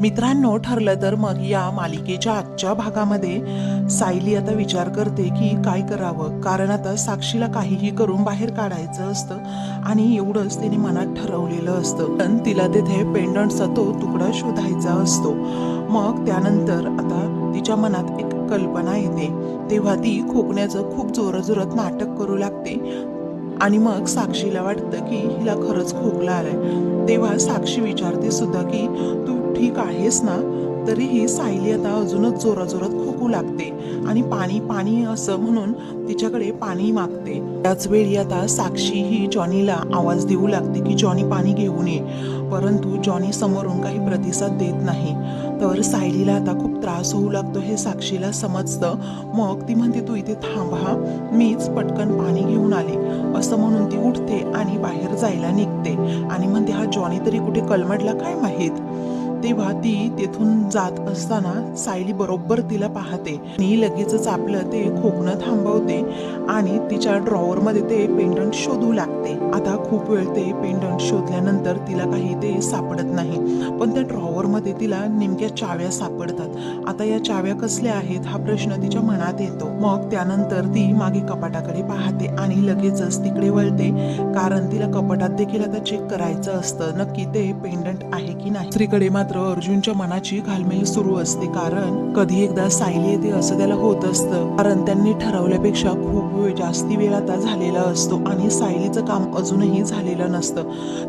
मित्रांनो ठरलं तर मग या मालिकेच्या आजच्या भागामध्ये सायली आता विचार करते की काय करावं. कारण आता साक्षीला काहीही करून बाहेर काढायचं असतं आणि एवढंच तिने मनात ठरवलेलं असतं. पण तिला तिथे पेंडंटचा तो तुकडा शोधायचा असतो. मग त्यानंतर आता तिच्या मनात एक कल्पना येते. तेव्हा ती खोकण्याचं खूप जोरजोरात नाटक करू लागते. आणि मग साक्षीला वाटतं की हिला खरंच खोकला आलाय. तेव्हा साक्षी विचारते सुद्धा की तू ठीक आहेस ना? तरीही सायली आता अजूनच जोराजोरात खोकू लागते आणि पाणी पाणी असं म्हणून तिच्याकडे पाणी मागते. त्याच वेळी आता साक्षी ही जॉनीला आवाज देऊ लागते की जॉनी पाणी घेऊन ये. परंतु जॉनी समोरून काही प्रतिसाद देत नाही. तर सायलीला आता खूप त्रास होऊ लागतो हे साक्षीला समजतं. मग ती म्हणते तू इथे थांबा मीच पटकन पाणी घेऊन आले. असं म्हणून ती उठते आणि बाहेर जायला निघते आणि म्हणते हा जॉनी तरी कुठे कलमडला काय माहीत? तेव्हा ती तेथून जात असताना सायली बरोबर तिला पाहते. आणि लगेचच आपलं ते खोकणं थांबवते आणि तिच्या ड्रॉवरमध्ये ते पेंडंट शोधू लागते. आता खूप वेळ ते पेंडंट शोधल्यानंतर तिला काही ते सापडत नाही. पण त्या ड्रॉवरमध्ये तिला नेमक्या चाव्या सापडतात. आता या चाव्या कसल्या आहेत हा प्रश्न तिच्या मनात येतो. मग त्यानंतर ती मागे कपाटाकडे पाहते आणि लगेचच तिकडे वळते. कारण तिला कपाटात देखील आता चेक करायचं असतं. नक्की ते पेंडंट आहे की नाही. स्त्रीकडे मात्र अर्जुनच्या मनाची घालमेल सुरू असते. कारण कधी एकदा सायली येते असं त्याला होत असतं. कारण त्यांनी ठरवल्यापेक्षा खूप वेळ जास्ती वेळ आता झालेला असतो आणि सायलीचं काम अजूनही झालेलं नसतं.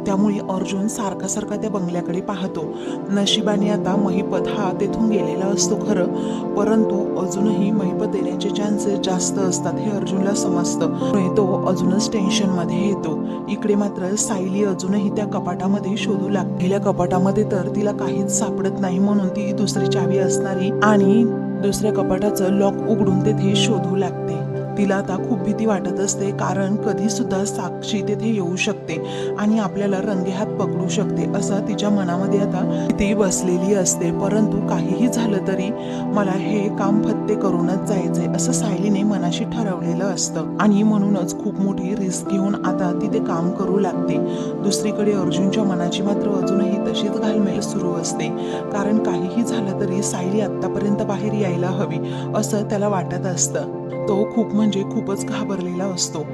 त्यामुळे अर्जुन सारखा सारखा त्या बंगल्याकडे पाहतो. नशिबाने आता महिपत हा तेथून गेलेला असतो खरं. परंतु अजूनही महिपत येण्याचे चान्सेस जास्त असतात हे अर्जुनला समजतं. तो अजूनच टेन्शनमध्ये येतो. इकडे मात्र सायली अजूनही त्या कपाटामध्ये शोधू लागलेल्या कपाटामध्ये तर तिला काही काहीच सापडत नाही म्हणून ती दुसरी चावी असणारी आणि दुसऱ्या कपाटाचं लॉक उघडून तेथे शोधू लागते. तिला आता खूप भीती वाटत असते कारण कधी सुद्धा साक्षी तेथे येऊ शकते आणि आपल्याला रंगेहात पकडू शकते असं तिच्या मनामध्ये आता ती बसलेली असते. परंतु काहीही झालं तरी मला हे काम फत्ते करूनच जायचंय असं सायलीने मनाशी ठरवलेलं असतं. आणि म्हणूनच खूप मोठी रिस्क घेऊन आता ती ते काम करू लागते. दुसरीकडे अर्जुनच्या मनाची मात्र अजूनही तशीच घालमेल सुरू असते कारण काहीही झालं तरी सायली आत्तापर्यंत बाहेर यायला हवी असं त्याला वाटत असतं. तो खूप म्हणजे खूपच घाबरलेला असतो.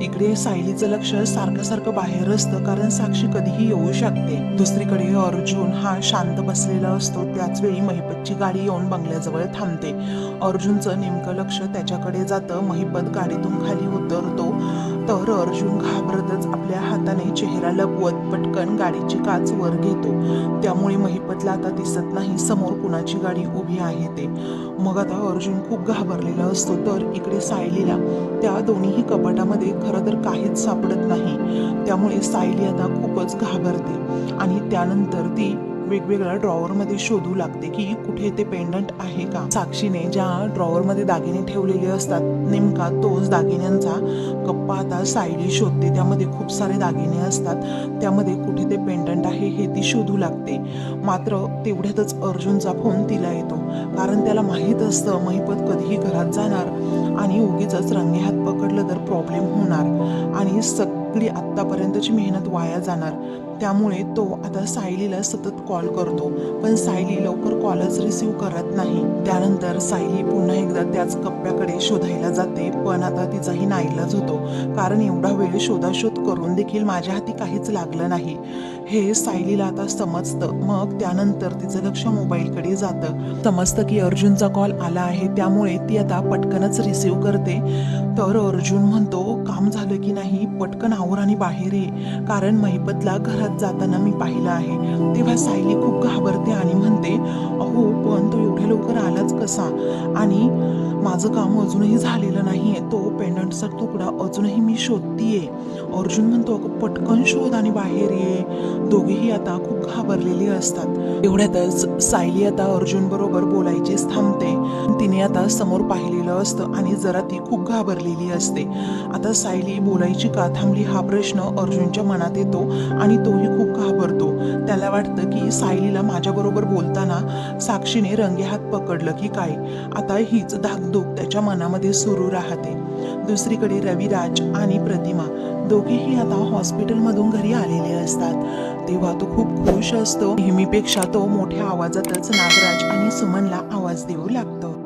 इकडे सायलीचं लक्ष सारखं सारखं बाहेर असतं कारण साक्षी कधीही येऊ शकते. दुसरीकडे अर्जुन हा शांत बसलेला असतो. त्याच वेळी महिपतची गाडी येऊन बंगल्याजवळ थांबते. अर्जुनचं नेमकं लक्ष त्याच्याकडे जातं. महिपत गाडीतून खाली उतरतो. तर अर्जुन घाबरतच आपल्या हाताने चेहरा लपवत पटकन गाडीची काच वर घेतो. त्यामुळे महिपतला आता दिसत नाही समोर कुणाची गाडी उभी आहे ते. मग आता अर्जुन खूप घाबरलेला असतो तर इकडे सायलीला. त्या दोन्हीही कपाटामध्ये खरं तर काहीच सापडत नाही. त्यामुळे सायली आता खूपच घाबरते. आणि त्यानंतर ती वेगवेगळ्या ड्रॉवरमध्ये शोधू लागते की कुठे ते पेंडंट आहे का? साक्षीने ज्या ड्रॉवरमध्ये दागिने ठेवलेले असतात नेमका तोच दागिन्यांचा कप्पा आता सायली शोधते. त्यामध्ये खूप सारे दागिने असतात. त्यामध्ये कुठे ते पेंडंट आहे हे ती शोधू लागते. मात्र तेवढ्यातच अर्जुनचा फोन तिला येतो. कारण त्याला माहीत असतं महिपत कधीही घरात जाणार आणि उगीच रंगेहात पकडलं तर प्रॉब्लेम होणार. आणि सगळी आत्तापर्यंतची मेहनत वाया जाणार. त्यामुळे तो आता सायलीला सतत कॉल करतो. पण सायली लवकर कॉलच रिसीव करत नाही. त्यानंतर सायली पुन्हा एकदा त्याच कप्प्याकडे शोधायला जाते. पण आता तिचाही नाईलाज होतो. कारण एवढा वेळ शोधाशोध करून देखील माझ्या हाती काहीच लागलं नाही. हे सायलीला आता समजतं. मग त्यानंतर तिचं लक्ष मोबाईलकडे जातं. समजतं की अर्जुनचा कॉल आला आहे. त्यामुळे ती आता पटकनच रिसीव करते. तर अर्जुन म्हणतो काम झालं की नाही पटकन आवर आणि बाहेर ये. कारण महिपतला घरात जाताना मी पाहिलं आहे. तेव्हा सायली खूप घाबरते आणि म्हणते अहो पण तो एवढ्या लवकर आलाच कसा? आणि माझं काम अजूनही झालेलं नाहीये. तो पेंडंटचा तुकडा अजूनही मी शोधतीये. अर्जुन म्हणतो अगं पटकन शोध आणि बाहेर ये. दोघेही आता खूप घाबरलेली असतात. एवढ्यातच सायली आता अर्जुन बरोबर बोलायचीच थांबते. तिने आता समोर पाहिलेलं असतं आणि जरा ती खूप घाबरलेली असते. आता सायली बोलायची का थांबली हा प्रश्न अर्जुनच्या मनात येतो आणि तोही खूप घाबरतो. त्याला वाटतं की सायलीला माझ्याबरोबर बोलताना साक्षीने हात पकडलं की काय? आता हीच धाकधूक त्याच्या मनामध्ये सुरू राहते. दुसरीकडे रविराज आणि प्रतिमा दोघेही आता हॉस्पिटलमधून घरी आलेले असतात. तेव्हा तो खूप खुश असतो. नेहमीपेक्षा तो मोठ्या आवाजातच नागराज आणि सुमनला आवाज देऊ लागतो.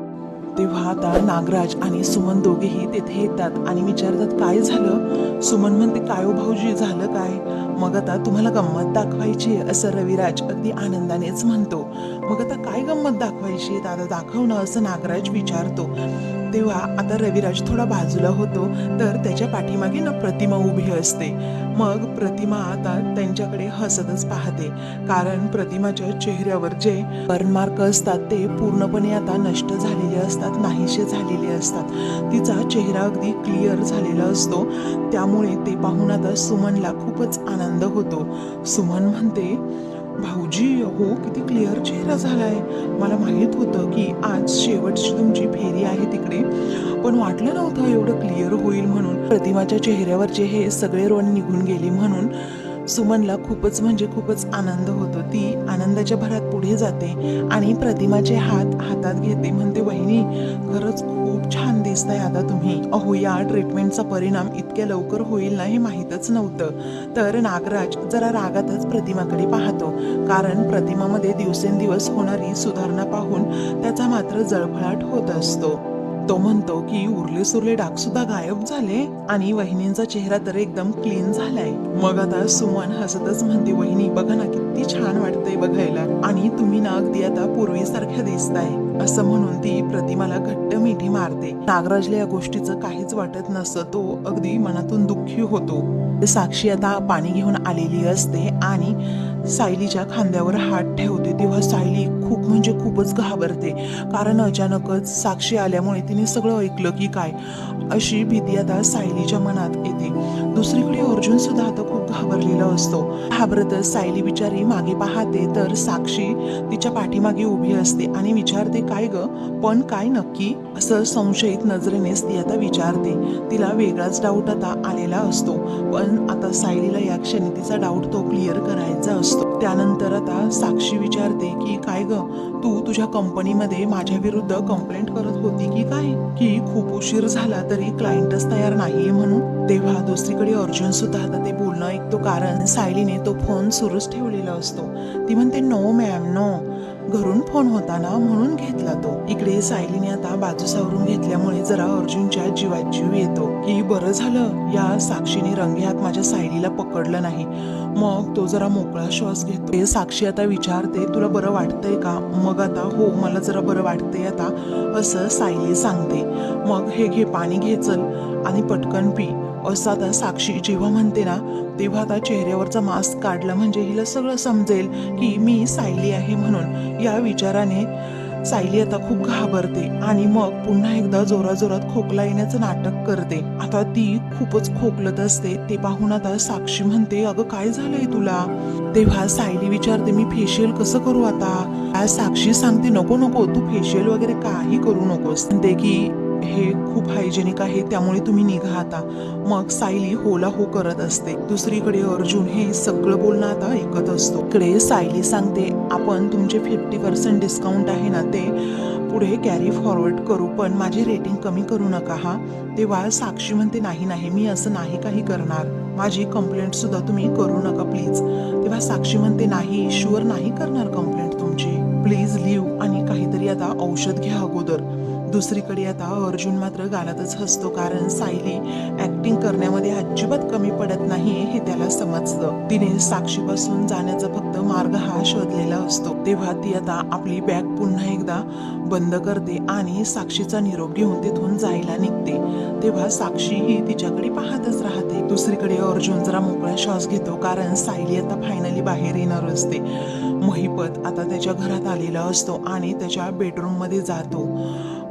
तेव्हा आता नागराज आणि सुमन दोघेही तेथे येतात आणि विचारतात काय झालं? सुमन म्हणते काय हो भाऊजी झालं काय? मग आता तुम्हाला गंमत दाखवायची आहे असं रविराज अगदी आनंदानेच म्हणतो. मग आता काय गंमत दाखवायची आहे? दादा दाखव ना असं नागराज विचारतो. तेव्हा आता रविराज थोडा बाजूला होतो तर त्याच्या पाठीमागे ना प्रतिमा उभी असते. मग प्रतिमा आता त्यांच्याकडे हसतच पाहते कारण प्रतिमाच्या चेहऱ्यावर जे बर्नमार्क असतात ते पूर्णपणे आता नष्ट झालेले असतात नाहीसे झालेले असतात. तिचा चेहरा अगदी क्लिअर झालेला असतो त्यामुळे ते पाहून आता सुमनला खूपच आनंद होतो. सुमन म्हणते भाऊजी हो किती क्लिअर चेहरा झालाय. मला माहीत होतं की आज शेवटची तुमची फेरी आहे तिकडे पण वाटलं नव्हतं एवढं क्लिअर होईल म्हणून. प्रतिमाच्या चेहऱ्यावरचे हे सगळे रोण निघून गेले म्हणून. सुमनला खूपच म्हणजे खूपच आनंद होतो. ती आनंदाच्या भरात पुढे जाते आणि प्रतिमाचे हात हातात घेते. म्हणते वहिनी खरंच खूप छान दिसताय आता तुम्ही. अहो या ट्रीटमेंटचा परिणाम इतक्या लवकर होईल ना हे माहीतच नव्हतं. तर नागराज जरा रागातच प्रतिमाकडे पाहतो. कारण प्रतिमामध्ये दिवसेंदिवस होणारी सुधारणा पाहून त्याचा मात्र जळफळाट होत असतो. तो म्हणतो की उरले सुरले डाग सुद्धा गायब झाले आणि वहिनींचा चेहरा तर एकदम क्लीन झालाय. मग आता सुमन हसतच म्हणते वहिनी बघा ना किती छान वाटतंय बघायला आणि तुम्ही ना अगदी आता पूर्वीसारख्या दिसताय. असं म्हणून ती प्रतिमाला घट्ट मिठी मारते. नागराजला या गोष्टीचं काहीच वाटत नसतं तो अगदी मनातून दुःखी होतो. साक्षी आता पाणी घेऊन आलेली असते आणि सायलीच्या खांद्यावर हात ठेवते. तेव्हा सायली खूप म्हणजे खूपच घाबरते. कारण अचानकच साक्षी आल्यामुळे तिने सगळं ऐकलं की काय? अशी भीती आता सायलीच्या मनात येते. दुसरीकडे अर्जुन सुद्धा आता खूप घाबरलेला असतो. घाबरतच सायली बिचारी मागे पाहते तर साक्षी तिच्या पाठीमागे उभी असते आणि विचारते काय ग? पण काय नक्की? असं संशयित नजरेनेच ती आता विचारते. तिला वेगळाच डाऊट आता आलेला असतो. पण आता सायलीला या क्षणी तिचा डाऊट तो क्लिअर करायचा असतो. त्यानंतर आता साक्षी विचारते की काय ग? तू तुझ्या कंपनीमध्ये माझ्या विरुद्ध कंप्लेंट करत होती की काय? की खूप उशीर झाला तरी क्लायंटच तयार नाहीये म्हणून? तेव्हा दुसरीकडे अर्जुन सुद्धा आता ते बोलणं ऐकतो कारण सायलीने तो फोन सुरूच ठेवलेला असतो. ती म्हणते नो मॅम नो घरून फोन होता ना म्हणून घेतला तो. इकडे सायलीने आता बाजू सावरून घेतल्यामुळे जरा अर्जुनच्या जीवात जीव येतो. की बरं झालं? या साक्षीने रंगेहात माझ्या सायलीला पकडलं नाही. मग तो जरा मोकळा श्वास घेतो. साक्षी आता विचारते तुला बरं वाटतंय का? मग आता हो मला जरा बरं वाटतंय आता असं सायली सांगते. मग हे घे पाणी घे चल. आणि पटकन पी. असं आता साक्षी जेव्हा म्हणते ना तेव्हा आता चेहऱ्यावरचा मास्क काढला म्हणजे हिला सगळं समजेल की मी सायली आहे म्हणून. या विचाराने सायली आता खूप घाबरते आणि मग पुन्हा एकदा जोराजोरात खोकला येण्याचं नाटक करते. आता ती खूपच खोकलत असते. ते पाहून आता साक्षी म्हणते अगं काय झालंय तुला? तेव्हा सायली विचारते मी फेशियल कसं करू आता? साक्षी सांगते नको नको तू फेशियल वगैरे काही करू नकोस. म्हणते की हे खूप हायजेनिक आहे त्यामुळे तुम्ही निघा आता. मग सायली होला हो करत असते. दुसरीकडे अर्जुन हे सगळं बोलणं आता ऐकत असतो. इकडे सायली सांगते आपण तुमचे फिफ्टी पर्सेंट डिस्काउंट आहे ना ते पुढे कॅरी फॉरवर्ड करू पण माझी रेटिंग कमी करू नका हा. तेव्हा साक्षी म्हणते नाही नाही मी असं नाही काही करणार. माझी कंप्लेंट सुद्धा तुम्ही करू नका प्लीज तेव्हा साक्षी म्हणते नाही शुअर नाही करणार कंप्लेंट तुमची. प्लीज लिव्ह आणि काहीतरी आता औषध घ्या अगोदर. दुसरीकडे आता अर्जुन मात्र गालातच हसतो कारण सायली ऍक्टिंग करण्यामध्ये अजिबात कमी पडत नाही हे त्याला समजतं. तिने साक्षीपासून जाण्याचा फक्त मार्ग हा शोधलेला असतो. तेव्हा ती आता आपली बॅग पुन्हा एकदा बंद करते आणि साक्षीचा निरोप घेऊन तिथून जायला निघते. तेव्हा साक्षी ही तिच्याकडे पाहतच राहते. दुसरीकडे अर्जुन जरा मोकळा श्वास घेतो कारण सायली आता फायनली बाहेर येणार असते. महिपत आता त्याच्या घरात आलेला असतो आणि त्याच्या बेडरूममध्ये जातो.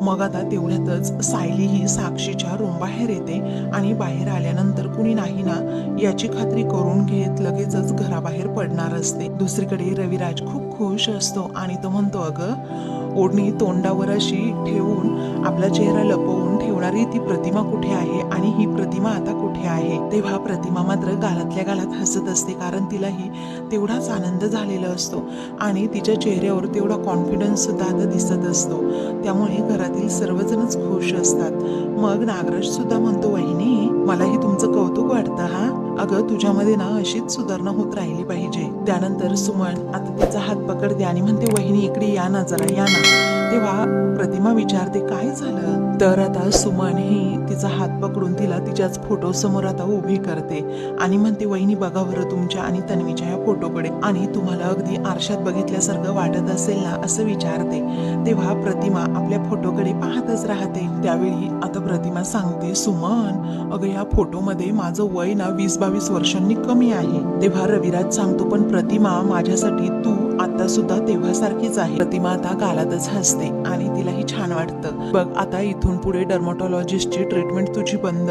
मग आता तेवढ्यातच सायली ही साक्षीच्या रूमबाहेर येते आणि बाहेर आल्यानंतर कुणी नाही ना याची खात्री करून घेत लगेचच घराबाहेर पडणार असते. दुसरीकडे रविराज खूप खुश असतो आणि तो म्हणतो अगं ओढणी तोंडावर अशी ठेवून आपला चेहरा लपवून ठेवणारी ती प्रतिमा कुठे आहे आणि ही प्रतिमा आता कुठे आहे. तेव्हा प्रतिमा मात्र गालातल्या गालात हसत असते कारण तिलाही तेवढाच आनंद झालेला असतो आणि तिच्या चेहऱ्यावर तेवढा कॉन्फिडन्स सुद्धा आता दिसत असतो. त्यामुळे घरातील सर्वजणच खुश असतात. मग नागराज सुद्धा म्हणतो वहिनी मलाही तुमचं कौतुक वाटतं हा? अगं तुझ्यामध्ये ना अशीच सुधारणा होत राहिली पाहिजे. त्यानंतर सुमन आता तिचा हात पकडते आणि म्हणते वहिनी इकडे या ना जरा या ना. तेव्हा प्रतिमा विचारते काय झालं? तर आता सुमानही तिचा हात पकडून तिला तिच्याच फोटो समोर आता उभी करते. आणि म्हणते वहिनी बघा बरं तुमच्या आणि तन्वीच्या या फोटोकडे. आणि तुम्हाला अगदी आरशात बघितल्यासारखं वाटत असेल ना? असं विचारते. तेव्हा प्रतिमा आपल्या फोटोकडे पाहतच राहते. त्यावेळी आता प्रतिमा सांगते सुमन अगं या फोटोमध्ये माझं वय ना वीस बावीस वर्षांनी कमी आहे. तेव्हा रविराज सांगतो पण प्रतिमा माझ्यासाठी तू आता सुद्धा तेव्हासारखीच आहे. प्रतिमा आता गालातच हसते आणि तिलाही छान वाटतं. बघ आता इथून पुढे डर्मोटॉलॉजिस्टची ट्रीटमेंट तुझी बंद.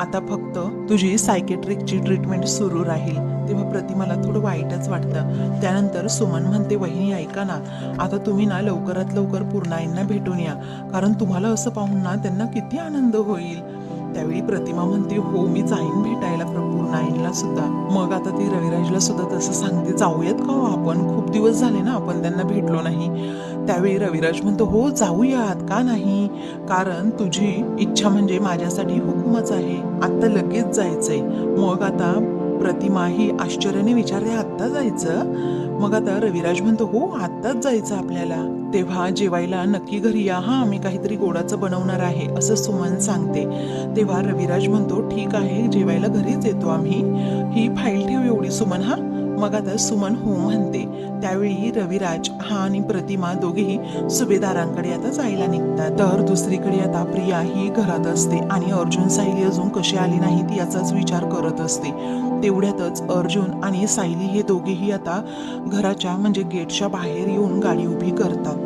आता फक्त तुझी सायकेट्रिकची ट्रीटमेंट सुरू राहील. तेव्हा प्रतिमाला थोडं वाईटच वाटतं. त्यानंतर सुमन म्हणते वहिनी ऐका ना. आता तुम्ही ना लवकरात लवकर पूर्णाईंना भेटून या. कारण तुम्हाला असं पाहून ना त्यांना किती आनंद होईल. त्यावेळी प्रतिमा म्हणते हो मी जाईन भेटायला. नाईनला सुद्धा. मग आता ती रविराजला सुद्धा तसं सांगते जाऊयात का हो आपण? खूप दिवस झाले ना आपण त्यांना भेटलो नाही. त्यावेळी रविराज म्हणतो हो जाऊयात का नाही? कारण तुझी इच्छा म्हणजे माझ्यासाठी हुकूमच आहे. आत्ता लगेच जायचंय. मग आता प्रतिमा ही आश्चर्याने विचारते आत्ता जायचं? मग आता रविराज म्हणतो हो आत्ताच जायचं आपल्याला. तेव्हा जेवायला नक्की घरी या. हा आम्ही काहीतरी गोडाचं बनवणार आहे असं सुमन सांगते. तेव्हा रविराज म्हणतो ठीक आहे जेवायला घरीच येतो आम्ही. ही फाईल ठेव एवढी सुमन हा. मग आता सुमन हो म्हणते. त्यावेळी रविराज हा आणि प्रतिमा दोघेही सुभेदारांकडे आता जायला निघतात. तर दुसरीकडे आता प्रिया ही घरात असते आणि अर्जुन साहिली अजून कशी आली नाहीत याचाच विचार करत असते. तेवढ्यातच अर्जुन आणि सायली हे दोघेही आता घराच्या म्हणजे गेटच्या बाहेर येऊन गाडी उभी करतात.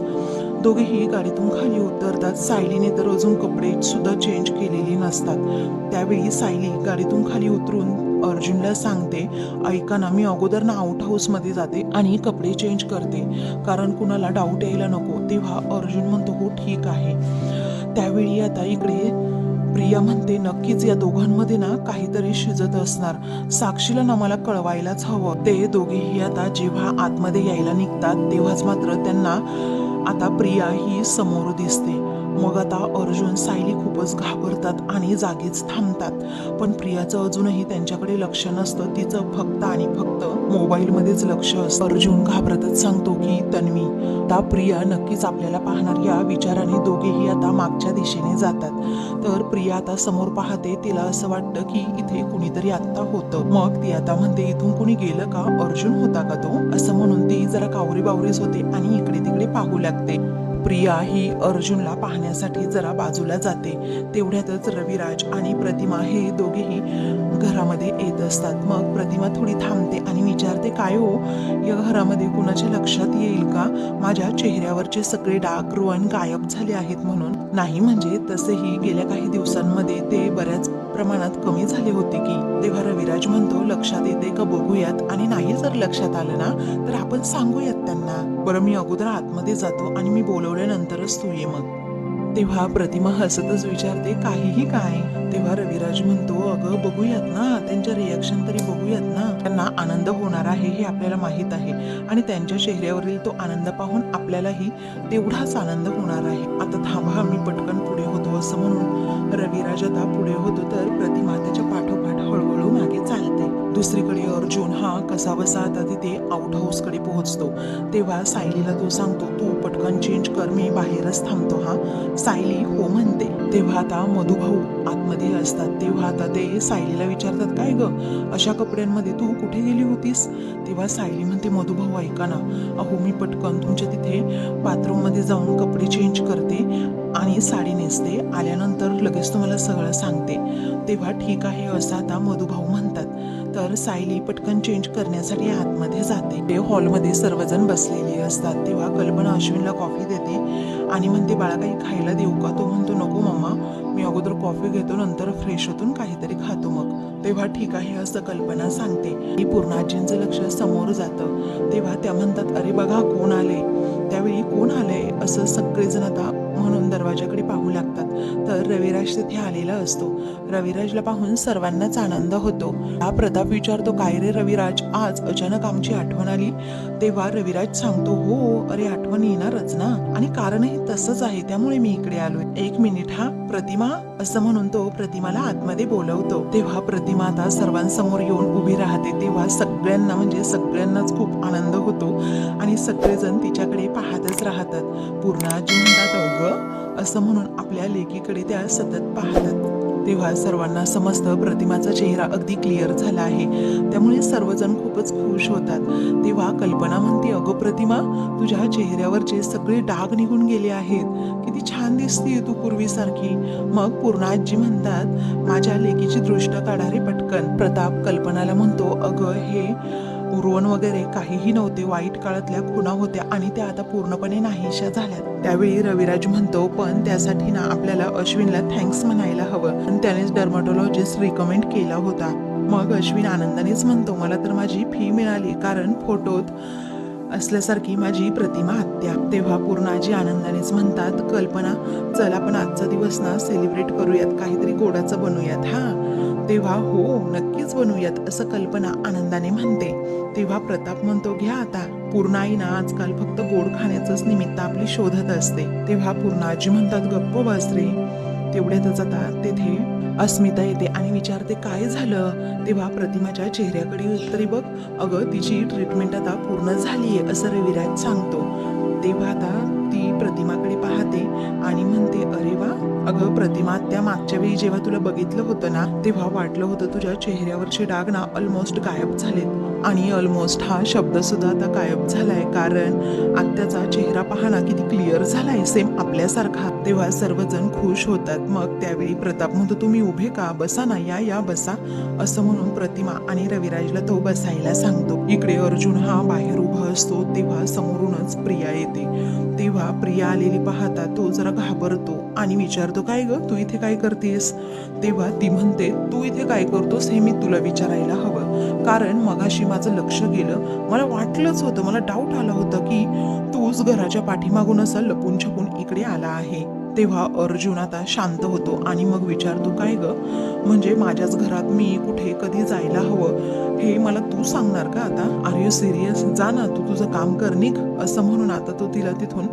दोघेही गाडीतून खाली उतरतात. सायलीने तर अजून कपडे सुद्धा चेंज केलेली नसतात. त्यावेळी सायली गाडीतून खाली उतरून अर्जुनला सांगते ऐका ना मी अगोदर ना आउट हाऊसमध्ये जाते आणि कपडे चेंज करते. कारण कुणाला डाऊट यायला नको. तेव्हा अर्जुन म्हणतो हो ठीक आहे. त्यावेळी आता इकडे प्रिया म्हणते नक्कीच या दोघांमध्ये ना काहीतरी शिजत असणार. साक्षीला ना मला कळवायलाच हवं. ते दोघेही आता जेव्हा आतमध्ये यायला निघतात तेव्हाच मात्र त्यांना आता प्रिया ही समोर दिसते. मग आता अर्जुन सायली खूपच घाबरतात आणि जागीच थांबतात. पण प्रियाचं अजूनही त्यांच्याकडे लक्ष नसतं तिचं फक्त आणि फक्त मोबाईलमध्येच लक्ष असतं. अर्जुन घाबरतच सांगतो की तन्वी आता प्रिया नक्कीच आपल्याला पाहणार. या विचाराने दोघेही आता मागच्या दिशेने जातात. तर प्रिया आता समोर पाहते. तिला असं वाटतं की इथे कुणीतरी आत्ता होतं. मग ती आता म्हणते इथून कुणी गेलं का? अर्जुन होता का तो? असं म्हणून ती जरा कावरी बावरीच होते आणि इकडे तिकडे पाहू लागते. प्रिया ही अर्जुनला पाहण्यासाठी जरा बाजूला जाते. तेवढ्यातच रविराज आणि प्रतिमा हे दोघेही घरामध्ये येत असतात. मग प्रतिमा थोडी थांबते आणि विचारते काय हो? या घरामध्ये कुणाच्या लक्षात येईल का? माझ्या चेहऱ्यावरचे सगळे डाग रुवण गायब झाले आहेत म्हणून. नाही म्हणजे तसेही गेल्या काही दिवसांमध्ये ते बऱ्याच प्रमाणात कमी झाले होते की. तेव्हा रविराज म्हणतो लक्षात येते का बघूयात आणि नाही जर लक्षात आलं ना तर आपण सांगूयात त्यांना. बरं मी अगोदर आतमध्ये जातो आणि मी बोलवल्यानंतरच तू ये मग. तेव्हा प्रतिमा हसतच विचारते काहीही काय? तेव्हा रविराज म्हणतो अगं बघूयात ना त्यांच्या रिॲक्शन तरी बघूयात ना. त्यांना आनंद होणार आहे हे आपल्याला माहीत आहे आणि त्यांच्या चेहऱ्यावरील तो आनंद पाहून आपल्यालाही तेवढाच आनंद होणार आहे. आता थांबा मी पटकन पुढे होतो असं म्हणून रविराज आता पुढे होतो तर प्रतिमा त्याच्या पाठोपाठ हळूहळू मागे चालते. दुसरीकडे अर्जुन हा कसा बसा आता तिथे आउट हाऊसकडे पोहोचतो. तेव्हा सायलीला तो सांगतो तू पटकन चेंज कर मी बाहेरच थांबतो हा. सायली हो म्हणते. तेव्हा आता मधुभाऊ आतमध्ये असतात. तेव्हा आता ते सायलीला विचारतात काय ग? अशा कपड्यांमध्ये तू कुठे गेली होतीस? तेव्हा सायली म्हणते मधुभाऊ ऐका ना. अहो मी पटकन तुमच्या तिथे बाथरूममध्ये जाऊन कपडे चेंज करते. आणि साडी नेसते. आल्यानंतर लगेच तुम्हाला सगळं सांगते. तेव्हा ठीक आहे असं आता मधुभाऊ म्हणतात. तर सायली पटकन चेंज करण्यासाठी आतमध्ये जाते. ते हॉलमध्ये सर्वजण बसलेले असतात. तेव्हा कल्पना अश्विनला कॉफी देते आणि म्हणते बाळा काही खायला देऊ का? तो म्हणतो नको मम्मा मी अगोदर कॉफी घेतो नंतर फ्रेश होतून काहीतरी खातो मग. तेव्हा ठीक आहे असं कल्पना सांगते. ही पूर्णाजींचं लक्ष समोर जातं. तेव्हा त्या म्हणतात अरे बघा कोण आले त्यावेळी कोण आलंय? असं सगळेजण आता म्हणून दरवाजाकडे पाहू लागतात. तर रविराज तिथे आलेला असतो. रविराजला पाहून सर्वांनाच आनंद होतो. हा प्रताप विचारतो काय रे रविराज आज अचानक आमची आठवण आली? तेव्हा रविराज सांगतो हो अरे आठवण येणारच ना. आणि कारणही तसंच आहे त्यामुळे मी इकडे आलोय. एक मिनिट हा प्रतिमा? असं म्हणून तो प्रतिमाला आतमध्ये बोलवतो. तेव्हा प्रतिमा आता सर्वांसमोर येऊन उभी राहते. तेव्हा सगळ्यांना म्हणजे सगळ्यांनाच खूप आनंद होतो आणि सगळेजण तिच्याकडे पाहतच राहतात. पूर्ण आजी म्हणतात अगं असं म्हणून आपल्या लेकीकडे त्या सतत पाहतात. तेव्हा सर्वांना समजतं प्रतिमाचा चेहरा अगदी क्लिअर झाला आहे. त्यामुळे सर्वजण खूपच खुश होतात. तेव्हा कल्पना म्हणते अगं प्रतिमा तुझ्या चेहऱ्यावरचे सगळे डाग निघून गेले आहेत. किती छान दिसते तू पूर्वीसारखी. मग पूर्णाजी म्हणतात माझ्या लेकीची दृष्ट काढारे पटकन. प्रताप कल्पनाला म्हणतो अगं हे पुरवण वगैरे काहीही नव्हते वाईट काळातल्या खुणा होत्या आणि त्या आता पूर्णपणे नाहीशा झाल्यात. त्यावेळी रविराज म्हणतो पण त्यासाठी ना आपल्याला अश्विनला थँक्स म्हणायला हवं. आणि त्यानेच डर्मॅटोलॉजिस्ट रिकमेंड केला होता. मग अश्विन आनंदानेच म्हणतो मला तर माझी फी मिळाली कारण फोटोत असल्यासारखी माझी प्रतिमा हत्या. तेव्हा पूर्णाजी आनंदानेच म्हणतात कल्पना चल आपण आजचा दिवस ना सेलिब्रेट करूयात काहीतरी गोडाचं बनवूयात हा? तेव्हा हो नक्कीच बनवूयात असं कल्पना आनंदाने म्हणते. तेव्हा प्रताप म्हणतो घ्या आता. पूर्णाईना आजकाल फक्त गोड खाण्याचंच निमित्त आपली शोधत असते. तेव्हा पूर्णाजी म्हणतात गप्प बस रे. तेवढ्यातच आता तेथे अस्मिता येते आणि विचारते काय झालं? तेव्हा प्रतिमाच्या चेहऱ्याकडे तरी बघ अगं तिची ट्रीटमेंट आता पूर्ण झालीये असं रविराज सांगतो. तेव्हा आता ती प्रतिमाकडे पाहते आणि म्हणते अरे वा अगं प्रतिमा त्या मागच्या वेळी जेव्हा तुला बघितलं होतं ना तेव्हा वाटलं होतं तुझ्या चेहऱ्यावरचे डाग ना ऑलमोस्ट गायब झालेत. आणि ऑलमोस्ट हा शब्द सुद्धा आता गायब झालाय कारण आत्याचा चेहरा पाहणा किती क्लिअर झालाय सेम आपल्यासारखा. तेव्हा सर्वजण खुश होतात. मग त्यावेळी प्रताप म्हणतो तुम्ही उभे का? बसा ना या या बसा. असं म्हणून प्रतिमा आणि रविराजला तो बसायला सांगतो. इकडे अर्जुन हा बाहेर उभा असतो तेव्हा समोरूनच प्रिया येते. तेव्हा प्रिया आलेली पाहता तो जरा घाबरतो आणि विचारतो काय ग? तू इथे काय करतेस? तेव्हा ती म्हणते तू इथे काय करतोस हे मी तुला विचारायला हवं. कारण मगाशी माझं लक्ष गेलं. मला वाटलंच होतं मला डाऊट आला होता की तूच घराच्या पाठीमागून असा लपून छपून इकडे आला आहे. तेव्हा अर्जुन आता शांत होतो आणि मग विचारतो काय ग? म्हणजे माझ्याच घरात मी कुठे कधी जायला हवं? हे मला तू सांगणार का आता? आर यू सिरियस जा ना तू तुझं काम कर निघ. असं म्हणून आता तो तिला तिथून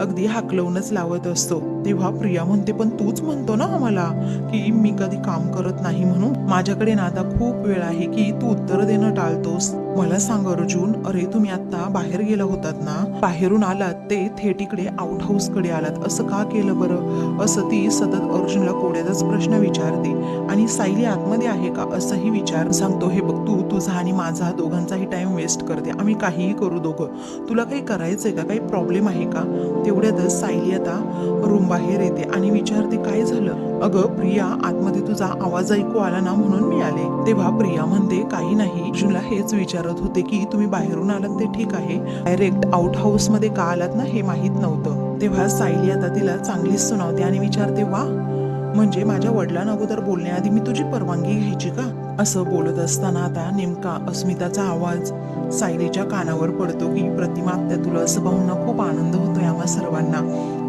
अगदी हाकलवूनच लावत असतो. तेव्हा प्रिया म्हणते पण तूच म्हणतो ना आम्हाला की मी कधी काम करत नाही म्हणून? माझ्याकडे ना आता खूप वेळ आहे की तू उत्तर देणं टाळतोस. मला सांग अर्जुन अरे तुम्ही आता बाहेर गेला होतात ना? बाहेरून आलात ते थेट इकडे आउट हाऊसकडे आलात. असं का केलं बरं? असं ती सतत अर्जुनला कोड्याचाच प्रश्न विचारते. आणि सायली आतमध्ये आहे का? असंही विचार सांगतो हे बघ तू तुझा आणि माझा दोघांचाही टाइम वेस्ट करते. आम्ही काहीही करू दोघं. तुला काही करायचंय का? काही प्रॉब्लेम आहे का? तेवढ्यातच सायली आता रूम बाहेर येते आणि विचारते काय झालं? अगं प्रिया आतमध्ये तुझा आवाज ऐकू आला ना म्हणून मी आले. तेव्हा प्रिया म्हणते काही नाही. अर्जुनला हेच विचारत होते की तुम्ही बाहेरून आलात ते ठीक आहे. डायरेक्ट आउट हाऊसमध्ये का आलात ना हे माहीत नव्हतं. तेव्हा सायली आता तिला चांगलीच सुनावते आणि विचारते वा म्हणजे माझ्या वडिलांना अगोदर बोलण्याआधी मी तुझी परवानगी घ्यायची का? असं बोलत असताना आता नेमका अस्मिताचा आवाज सायलीच्या कानावर पडतो की प्रतिमा आत्या तुला असं पाहून खूप आनंद होतोय आम्हा सर्वांना.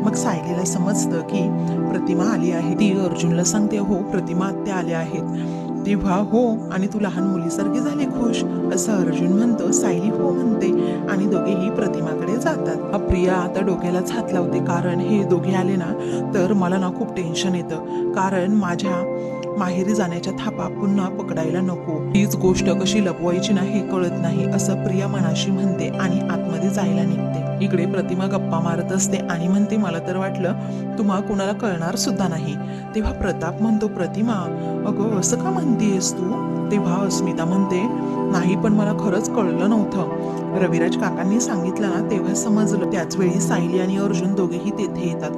मग सायलीला समजतं की प्रतिमा आली आहे. ती अर्जुनला सांगते हो प्रतिमा आत्या आल्या आहेत. तेव्हा हो आणि तू लहान मुलीसारखी झाली खुश असं अर्जुन म्हणतो सायली हो म्हणते आणि दोघेही प्रतिमाकडे जातात. प्रिया आता डोक्यालाच हात लावते कारण हे दोघे आले ना तर मला ना खूप टेन्शन येतं. कारण माझ्या माहेरी जाण्याच्या थापा पुन्हा पकडायला नको. हीच गोष्ट कशी लपवायची ना हे कळत नाही असं प्रिया मनाशी म्हणते आणि आतमध्ये जायला निघते. इकडे प्रतिमा गप्पा मारत असते आणि म्हणते मला तर वाटलं तुम्हा कुणाला कळणार सुद्धा नाही. तेव्हा प्रताप म्हणतो प्रतिमा अगं असं का म्हणतेस तू? तेव्हा अस्मिता म्हणते नाही पण मला खरंच कळलं नव्हतं. रविराज काकांनी सांगितलं ना तेव्हा समजलं. त्याच वेळी सायली आणि अर्जुन दोघेही तेथे येतात.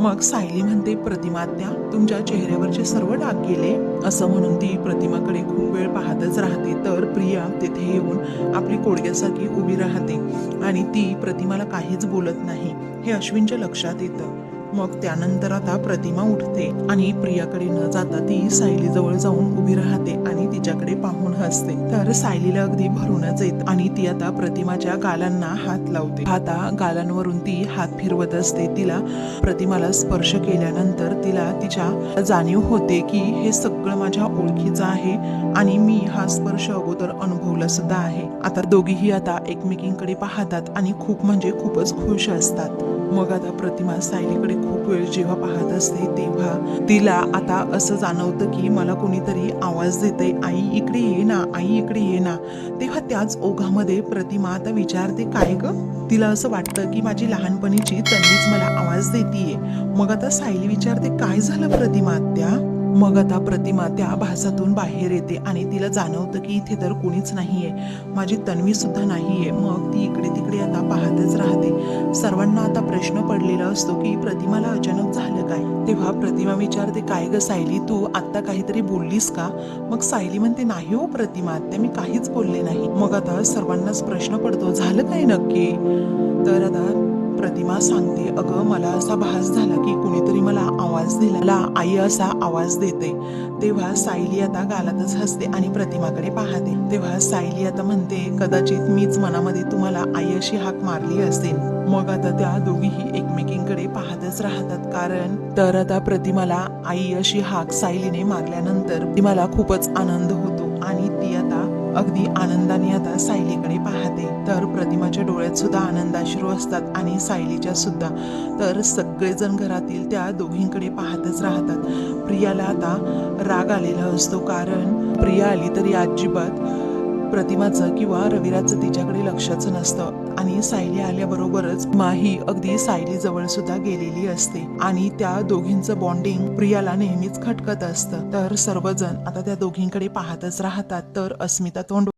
मग सायली म्हणते प्रतिमात्या तुमच्या चेहऱ्यावरचे सर्व डाग गेले. असं म्हणून ती प्रतिमाकडे खूप वेळ पाहतच राहते. तर प्रिया तेथे येऊन आपली कोडग्यासारखी उभी राहते आणि ती प्रतिमाला काहीच बोलत नाही. हे अश्विनच्या लक्षात येतं. मग त्यानंतर आता प्रतिमा उठते आणि प्रियाकडे न जाता ती सायली जवळ जाऊन उभी राहते आणि तिच्याकडे पाहून हसते. तर सायलीला अगदी भरूनच येत आणि ती आता प्रतिमाच्या गालांना हात लावते. आता गालांवरून ती हात फिरवत असते. तिला प्रतिमाला स्पर्श केल्यानंतर तिला तिच्या जाणीव होते की हे सगळं माझ्या ओळखीचं आहे आणि मी हा स्पर्श अगोदर अनुभवला सुद्धा आहे. आता दोघीही आता एकमेकींकडे पाहतात आणि खूप म्हणजे खूपच खुश असतात. मग आता प्रतिमा सायलीकडे खूप वेळ जेव्हा पाहत असते तेव्हा तिला आता असं जाणवतं की मला कोणीतरी आवाज देते आई इकडे ये ना आई इकडे ये ना. तेव्हा त्याच ओघामध्ये प्रतिमा आता विचारते काय ग? तिला असं वाटतं की माझी लहानपणीची तन्वीच मला आवाज देतीये. मग आता सायली विचारते काय झालं प्रतिमा त्या? मग आता प्रतिमा त्या भासातून बाहेर येते आणि तिला जाणवतं की इथे तर कोणीच नाहीये. माझी तन्वी सुद्धा नाहीये. मग ती इकडे तिकडे आता पाहतच राहते. सर्वांना आता प्रश्न पडलेला असतो की प्रतिमाला अचानक झालं काय? तेव्हा प्रतिमा विचारते काय ग सायली तू आत्ता काहीतरी बोललीस का? मग सायली म्हणते नाही हो प्रतिमा आत्या मी काहीच बोलले नाही. मग आता सर्वांनाच प्रश्न पडतो झालं काय नक्की? तर आता प्रतिमा सांगते अगं मला असा भास झाला की कुणीतरी मला आवाज दिला. मला आई असा आवाज देते. तेव्हा सायली आता गालातच हसते आणि प्रतिमाकडे पाहते. तेव्हा सायली आता म्हणते कदाचित मीच मनामध्ये तुम्हाला आई अशी हाक मारली असेल. मग आता त्या दोघीही एकमेकींकडे पाहतच राहतात. कारण तर आता प्रतिमाला आई अशी हाक सायलीने मारल्यानंतर ती मला खूपच आनंद होतो. आणि ती आता अगदी आनंदाने आता सायलीकडे पाहते. तर प्रतिमाच्या डोळ्यात सुद्धा आनंदाश्रू असतात आणि सायलीच्या सुद्धा. तर सगळेजण घरातील त्या दोघींकडे पाहतच राहतात. प्रियाला आता राग आलेला असतो कारण प्रिया आली तरी अजिबात प्रतिमाचं किंवा रविराजचं तिच्याकडे लक्षच नसतं. आणि सायली आल्याबरोबरच माही अगदी सायली जवळ सुद्धा गेलेली असते. आणि त्या दोघींचं बॉन्डिंग प्रियाला नेहमीच खटकत असतं. तर सर्वजण आता त्या दोघींकडे पाहतच राहतात. तर अस्मिता तोंड